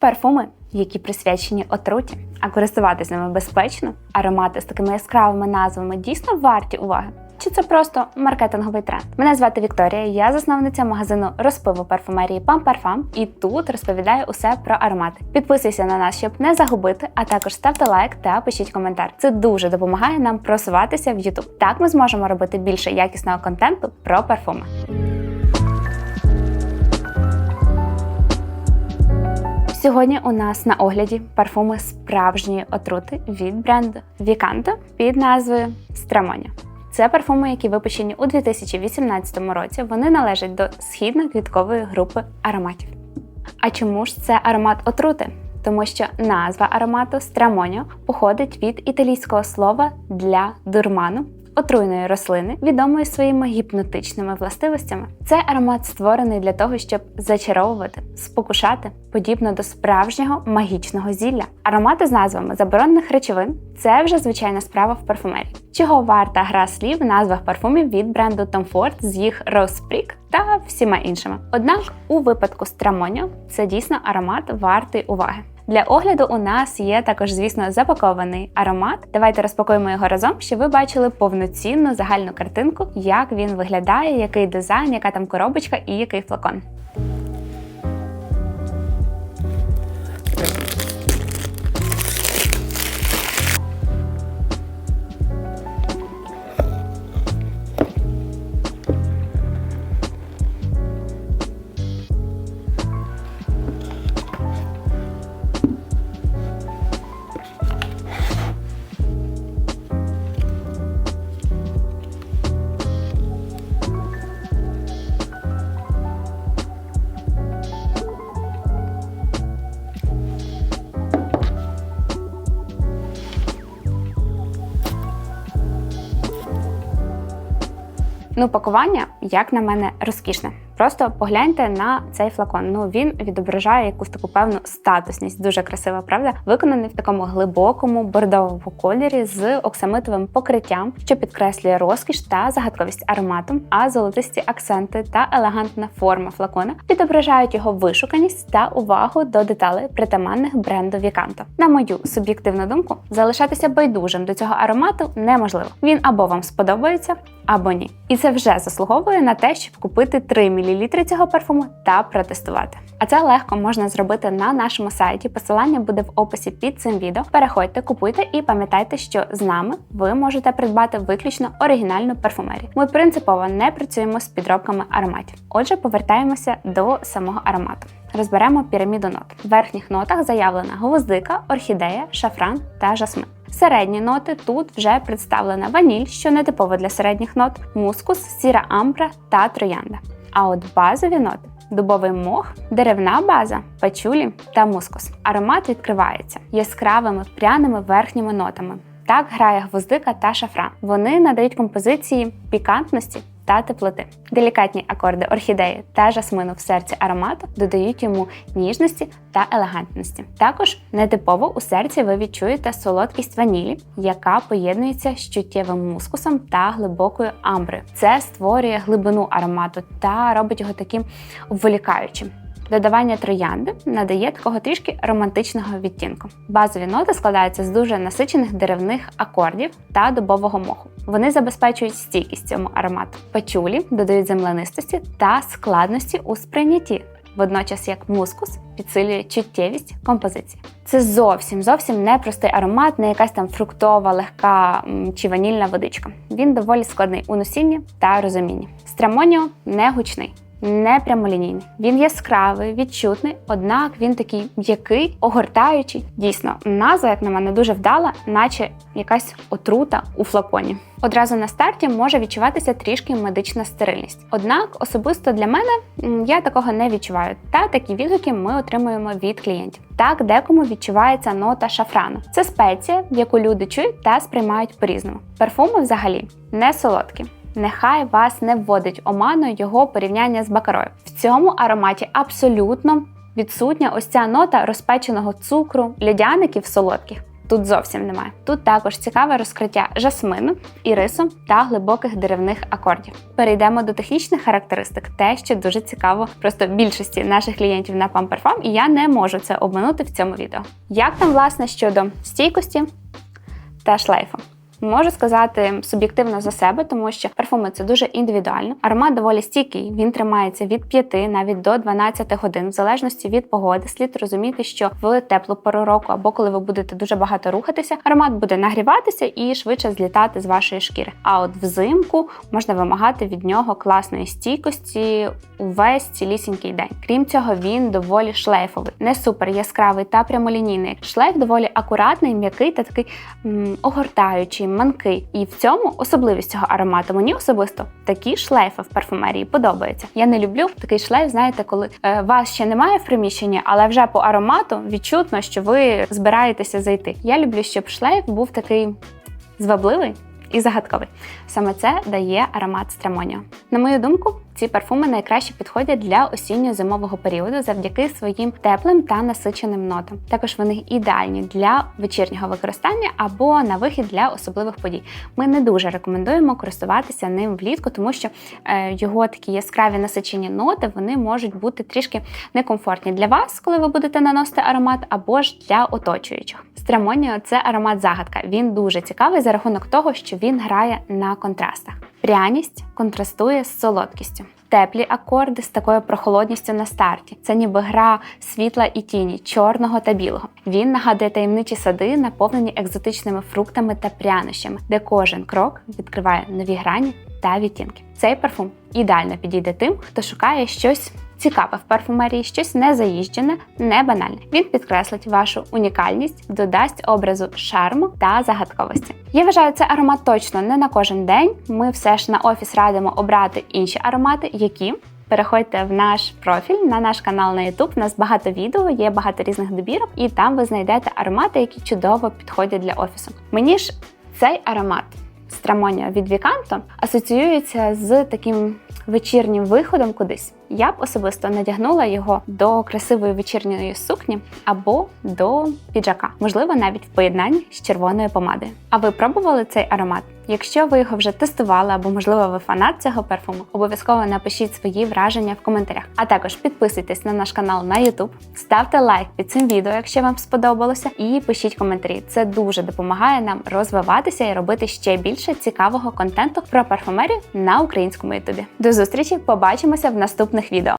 парфуми, які присвячені отруті, а користуватись ними безпечно, аромати з такими яскравими назвами дійсно варті уваги. Чи це просто маркетинговий тренд? Мене звати Вікторія, я засновниця магазину розпиву парфумерії Pam Parfum і тут розповідаю усе про аромати. Підписуйся на нас, щоб не загубити, а також ставте лайк та пишіть коментар. Це дуже допомагає нам просуватися в YouTube. Так ми зможемо робити більше якісного контенту про парфуми. Сьогодні у нас на огляді парфуми справжньої отрути від бренду Vicanto під назвою Stramonia. Це парфуми, які випущені у 2018 році. Вони належать до східно-квіткової групи ароматів. А чому ж це аромат отрути? Тому що назва аромату Stramonio походить від італійського слова для дурману, отруйної рослини, відомої своїми гіпнотичними властивостями. Цей аромат створений для того, щоб зачаровувати, спокушати, подібно до справжнього магічного зілля. Аромати з назвами заборонених речовин це вже звичайна справа в парфумерії. Чого варта гра слів в назвах парфумів від бренду Tom Ford з їх Rose та всіма іншими. Однак у випадку Stramonio це дійсно аромат вартий уваги. Для огляду у нас є також, звісно, запакований аромат. Давайте розпакуємо його разом, щоб ви бачили повноцінну загальну картинку, як він виглядає, який дизайн, яка там коробочка і який флакон. Ну, пакування, як на мене, розкішне. Просто погляньте на цей флакон. Ну він відображає якусь таку певну статусність, дуже красива, правда? Виконаний в такому глибокому бордовому кольорі з оксамитовим покриттям, що підкреслює розкіш та загадковість аромату. А золотисті акценти та елегантна форма флакона відображають його вишуканість та увагу до деталей притаманних бренду Віканто. На мою суб'єктивну думку, залишатися байдужим до цього аромату неможливо. Він або вам сподобається, або ні. І це вже заслуговує на те, щоб купити 3 мл цього парфуму та протестувати. А це легко можна зробити на нашому сайті. Посилання буде в описі під цим відео. Переходьте, купуйте і пам'ятайте, що з нами ви можете придбати виключно оригінальну парфумерію. Ми принципово не працюємо з підробками ароматів. Отже, повертаємося до самого аромату. Розберемо піраміду нот. В верхніх нотах заявлена гвоздика, орхідея, шафран та жасмин. Середні ноти тут вже представлена ваніль, що не типово для середніх нот, мускус, сіра амбра та троянда. А от базові ноти дубовий мох, деревна база, пачулі та мускус. Аромат відкривається яскравими пряними верхніми нотами. Так грає гвоздика та шафран. Вони надають композиції пікантності та теплоти. Делікатні акорди орхідеї та жасмину в серці аромату додають йому ніжності та елегантності. Також нетипово у серці ви відчуєте солодкість ванілі, яка поєднується з чуттєвим мускусом та глибокою амброю. Це створює глибину аромату та робить його таким обволікаючим. Додавання троянди надає такого трішки романтичного відтінку. Базові ноти складаються з дуже насичених деревних акордів та дубового моху. Вони забезпечують стійкість цьому аромату. Пачулі додають землянистості та складності у сприйнятті, водночас як мускус підсилює чуттєвість композиції. Це зовсім зовсім непростий аромат, не якась там фруктова, легка чи ванільна водичка. Він доволі складний у носінні та розумінні. Страмоніо не гучний не прямолінійний. Він яскравий, відчутний, однак він такий м'який, огортаючий. Дійсно, назва, як на мене, дуже вдала, наче якась отрута у флаконі. Одразу на старті може відчуватися трішки медична стерильність. Однак особисто для мене я такого не відчуваю. Та такі відгуки ми отримуємо від клієнтів. Так, декому відчувається нота шафрану. Це спеція, яку люди чують та сприймають по-різному. Парфуми взагалі не солодкі. Нехай вас не вводить оманою його порівняння з бакарою. В цьому ароматі абсолютно відсутня ось ця нота розпеченого цукру, льодяників солодких. тут зовсім немає. Тут також цікаве розкриття жасмину, ірису та глибоких деревних акордів. Перейдемо до технічних характеристик, те, що дуже цікаво просто більшості наших клієнтів на Pump Parfum, і я не можу це обминути в цьому відео. Як там, власне, щодо стійкості та шлейфу? Можу сказати суб'єктивно за себе, тому що парфуми це дуже індивідуально. Аромат доволі стійкий. Він тримається від 5 навіть до 12 годин, в залежності від погоди. Слід розуміти, що в теплу пору року або коли ви будете дуже багато рухатися, аромат буде нагріватися і швидше злітати з вашої шкіри. А от взимку можна вимагати від нього класної стійкості увесь цілісінький день. Крім цього, він доволі шлейфовий, не супер яскравий та прямолінійний. Шлейф доволі акуратний, м'який та такий м, огортаючий, манкий. І в цьому особливість цього аромату. Мені особисто такі шлейфи в парфумерії подобаються. Я не люблю такий шлейф, знаєте, коли е, вас ще немає в приміщенні, але вже по аромату відчутно, що ви збираєтеся зайти. Я люблю, щоб шлейф був такий звабливий. І загадковий. Саме це дає аромат страмоніо. На мою думку, ці парфуми найкраще підходять для осінньо-зимового періоду завдяки своїм теплим та насиченим нотам. Також вони ідеальні для вечірнього використання або на вихід для особливих подій. Ми не дуже рекомендуємо користуватися ним влітку, тому що е, його такі яскраві насичені ноти вони можуть бути трішки некомфортні для вас, коли ви будете наносити аромат, або ж для оточуючих. Страмоніо це аромат загадка. Він дуже цікавий за рахунок того, що він грає на контрастах. Пряність контрастує з солодкістю. Теплі акорди з такою прохолодністю на старті. Це ніби гра світла і тіні, чорного та білого. Він нагадує таємничі сади, наповнені екзотичними фруктами та прянощами, де кожен крок відкриває нові грані та відтінки. Цей парфум ідеально підійде тим, хто шукає щось цікаве в парфумерії, щось незаїжджене, не банальне. Він підкреслить вашу унікальність, додасть образу шарму та загадковості. Я вважаю, це аромат точно не на кожен день. Ми все ж на офіс радимо обрати інші аромати, які. Переходьте в наш профіль на наш канал на YouTube. У нас багато відео, є багато різних добірок, і там ви знайдете аромати, які чудово підходять для офісу. Мені ж цей аромат Страмонія від Віканто асоціюється з таким вечірнім виходом кудись. Я б особисто надягнула його до красивої вечірньої сукні або до піджака, можливо, навіть в поєднанні з червоною помадою. А ви пробували цей аромат? Якщо ви його вже тестували, або можливо ви фанат цього парфуму, обов'язково напишіть свої враження в коментарях. А також підписуйтесь на наш канал на YouTube, ставте лайк під цим відео, якщо вам сподобалося, і пишіть коментарі. Це дуже допомагає нам розвиватися і робити ще більше цікавого контенту про парфумерію на українському ютубі. До зустрічі! Побачимося в наступних відео.